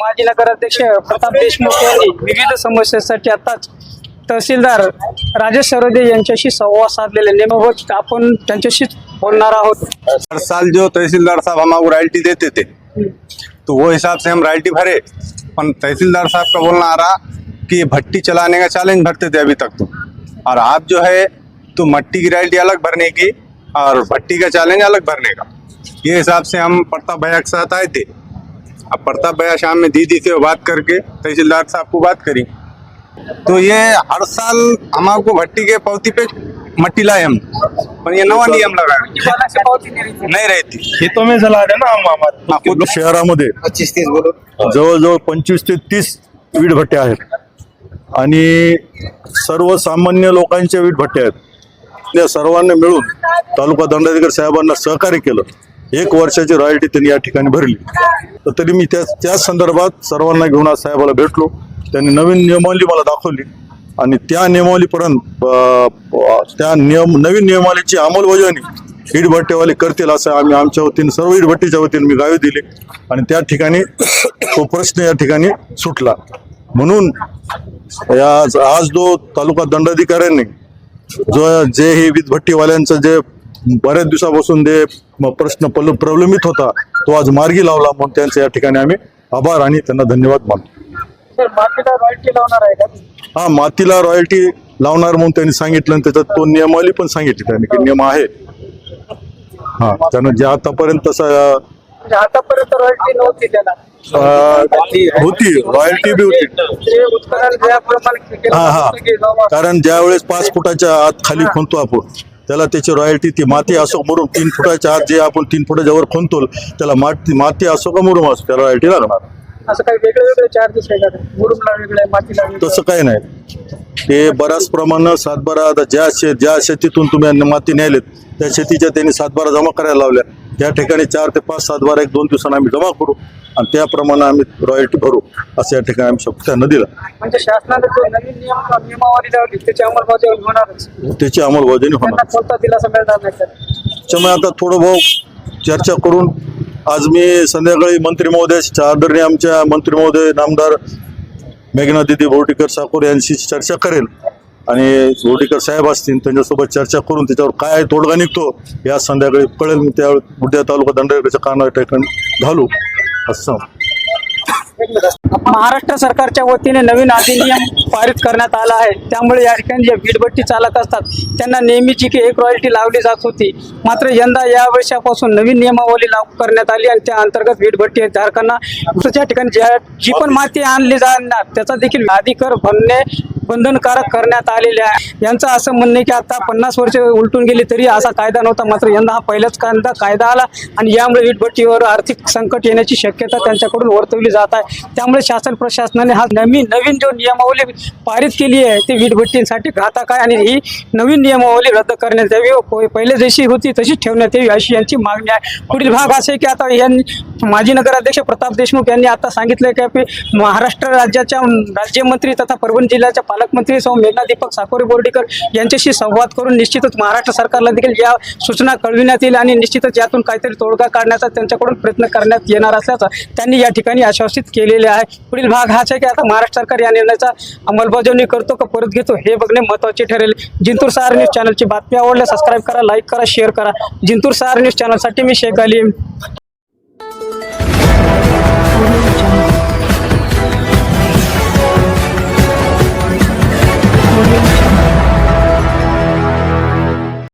माजी नगराध्यक्ष प्रताप देशमुख यांनी विविध समस्यांसाठी आताच तहसीलदार राजेश सरोदे यांच्याशी संवाद साधलेले. नेमबाबत आपण त्यांच्याशीच बोलणार आहोत. हर साल जो तहसीलदार साहब हमको रॉयल्टी देते थे तो वो हिसाब से हम रॉयल्टी भरे पर तहसीलदार साहब का बोलना आ रहा कि भट्टी चलाने का चैलेंज भरते थे अभी तक तो। और आप जो है तो मट्टी की रॉयल्टी अलग भरने की और भट्टी का चैलेंज अलग भरने का। ये हिसाब से हम प्रताप भैया के साथ आए थे। अब प्रताप भैया शाम में दीदी से बात करके तहसीलदार साहब को बात करी। तो ये हर साल हम आपको भट्टी के पौती पे मट्टी लाए हम। पर ये नवा नियम लगा नहीं रहती। खेतों में चला रहे ना हम हमारे शहरामध्ये। पच्चीस तीस बोलो। जवळजवळ पंचवीस ते तीस वीटभट्ट्या आहेत. आणि सर्वसामान्य लोकांच्या वीटभट्ट्या आहेत. या सर्वांनी मिळून तालुका दंडाधिकारी साहेबांना सहकार्य केलं. एक वर्षाची रॉयल्टी त्यांनी या ठिकाणी भरली. तर तरी मी त्या त्याच संदर्भात सर्वांना घेऊन आज साहेबाला भेटलो. त्यांनी नवीन नियमावली मला दाखवली. आणि त्या नियमावलीपर्यंत त्या नियम नवीन नियमावलीची अंमलबजावणी इटभट्टेवाले करतील असं आम्ही आमच्या वतीने सर्व इटभट्टीच्या वतीने मी गावी दिली. आणि त्या ठिकाणी तो प्रश्न या ठिकाणी सुटला. म्हणून या आज जो तालुका दंडाधिकाऱ्यांनी जो जे हे वीजभट्टीवाल्यांचं जे बऱ्याच दिवसापासून जे प्रश्न प्रल- प्रलंबित होता तो आज मार्गी लावला म्हणून त्यांचे या ठिकाणी आम्ही आभार आणि त्यांना धन्यवाद मानतो. हा मातीला रॉयल्टी लावणार म्हणून त्यांनी सांगितलं त्याच्यात तो नियमावली पण सांगितली त्यांनी की नियम आहे. हा त्यानं जे आतापर्यंत म्हणजे आतापर्यंत रॉयल्टी नव्हती त्याला. होती रॉयल्टी बी होती. हा हा. कारण ज्या वेळेस पाच फुटाच्या आत खाली खणतो आपण. त्याला त्याची रॉयल्टी ती माती असो मुरुम तीन फुटाच्या आत जे आपण तीन फुटाच्या वर खणतो त्याला माती माती असो का मुरुम असो त्याला रॉयल्टी लागणार. असं काही वेगळे वेगळे चार्जेस आहे का मुरुमला वेगळे मातीला वेगळे. तसं काही नाही. ते बऱ्याच प्रमाणात सातबारा आता ज्या शेत ज्या शेतीतून तुम्ही माती न्यायलेत त्या शेतीच्या त्यांनी सातबारा जमा करायला लावल्या त्या ठिकाणी चार ते पाच सातबारा एक दोन दिवसांना आम्ही जमा करू आणि त्याप्रमाणे आम्ही रॉयल्टी भरू असं या ठिकाणी आम्ही शब्द त्यांना दिला. म्हणजे शासनाने जो नवीन नियम नियमावली लावली त्याची अंमलबजावणी होणारच. त्याची अंमलबजावणी त्यांना होणार कोणता दिलासा मिळणार नाही सर त्याच्यामुळे आता थोडं भाऊ चर्चा करून आज मी संध्याकाळी मंत्री महोदय आदरणीय आमच्या मंत्री महोदय नामदार मेघना दिदी बोर्डीकर साकोर यांशी चर्चा करेल. आणि बोर्डीकर साहेब असतील त्यांच्यासोबत चर्चा करून त्याच्यावर काय तोडगा निघतो या संध्याकाळी कळेल. मी त्यावेळी उद्या तालुका दंडाधिकारीच्या काना ठिकाणी घालू. असं महाराष्ट्र सरकारच्या वतीने नवीन अधिनियम पारित करण्यात आला आहे. त्यामुळे या ठिकाणी जे वीटभट्टी चालक असतात त्यांना नेहमीची की एक रॉयल्टी लावली जात होती. मात्र यंदा या वर्षापासून नवीन नियमावली लागू करण्यात आली आणि त्या अंतर्गत वीटभट्टी धारकांना त्या ठिकाणी जी पण माती आणली जाणार त्याचा देखील अधिकर भरणे बंधनकारक करण्यात आलेले आहे. यांचं असं म्हणणं आहे की आता पन्नास वर्ष उलटून गेली तरी असा कायदा नव्हता. मात्र यंदा हा पहिलाच कायदा कायदा आला आणि यामुळे वीटभट्टीवर आर्थिक संकट येण्याची शक्यता त्यांच्याकडून वर्तवली जात आहे. त्यामुळे शासन प्रशासनाने हा नवीन नवीन जो नियमावली पारित केली आहे ती वीटभट्टींसाठी घातक आहे आणि ही नवीन नियमावली रद्द करण्यात यावी. प- पहिले जशी होती तशीच ठेवण्यात यावी अशी यांची मागणी आहे. पुढील भाग असे की आता यांनी माजी नगराध्यक्ष प्रताप देशमुख यांनी आता सांगितलं की महाराष्ट्र राज्याच्या राज्यमंत्री तथा परभणी जिल्ह्याच्या पालकमंत्री सौ मेघना दीपक साकोरे बोर्डीकर यांच्याशी संवाद करून निश्चितच महाराष्ट्र सरकारला देखील या सूचना कळविण्यात येईल आणि निश्चितच यातून काहीतरी तोडगा काढण्याचा त्यांच्याकडून प्रयत्न करण्यात येणार असल्याचं त्यांनी या ठिकाणी आश्वासित केलेले आहे. पुढील भाग हाच आहे की आता महाराष्ट्र सरकार या निर्णयाचा अंमलबजावणी करतो का परत घेतो हे बघणे महत्त्वाचे ठरेल. जिंतूर सहार न्यूज चॅनलची बातमी आवडल्या सबस्क्राईब करा लाईक करा शेअर करा. जिंतूर सहार न्यूज चॅनलसाठी मी शेख अली